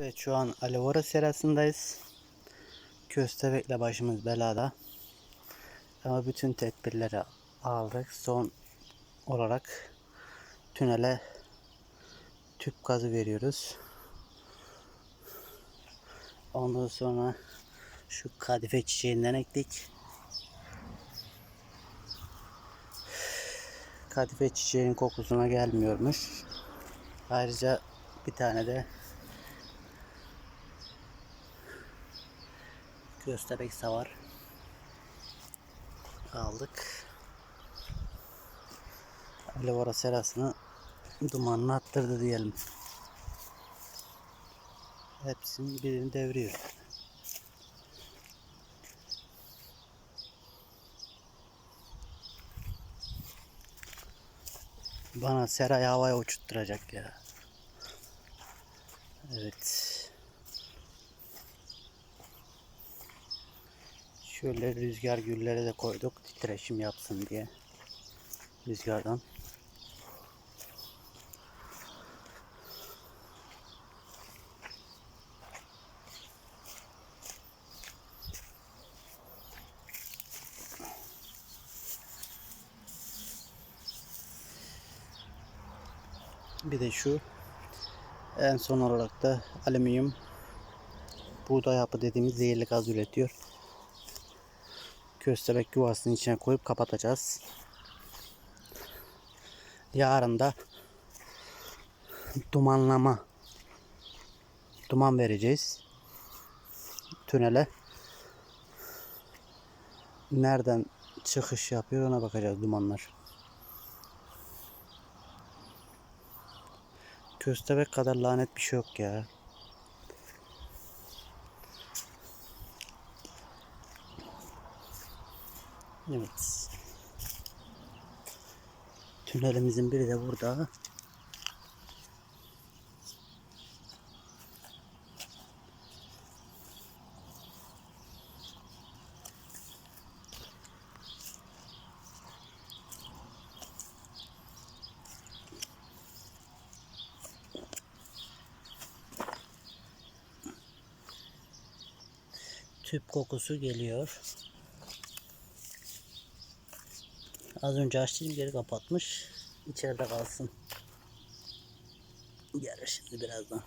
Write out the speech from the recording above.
Evet şu an Alevora serasındayız. Köstebekle başımız belada. Ama bütün tedbirleri aldık. Son olarak tünele tüp gazı veriyoruz. Ondan sonra şu kadife çiçeğinden ektik. Kadife çiçeğin kokusuna gelmiyormuş. Ayrıca bir tane de Köstebek savar aldık. Alevara serasını dumanını attırdı diyelim. Hepsinin birini devriyor. Bana serayı havaya uçutturacak ya. Evet. Şöyle rüzgar gülleri de koyduk titreşim yapsın diye. Rüzgardan. Bir de şu en son olarak da alüminyum buğday hapı dediğimiz zehirli gaz üretiyor. Köstebek yuvasının içine koyup kapatacağız. Yarın da dumanlama duman vereceğiz. Tünele nereden çıkış yapıyor ona bakacağız dumanlar. Köstebek kadar lanet bir şey yok ya. Evet. Tünelimizin biri de burada. Tüp kokusu geliyor. Az önce açtım geri kapatmış. İçeride kalsın. Gelir şimdi birazdan.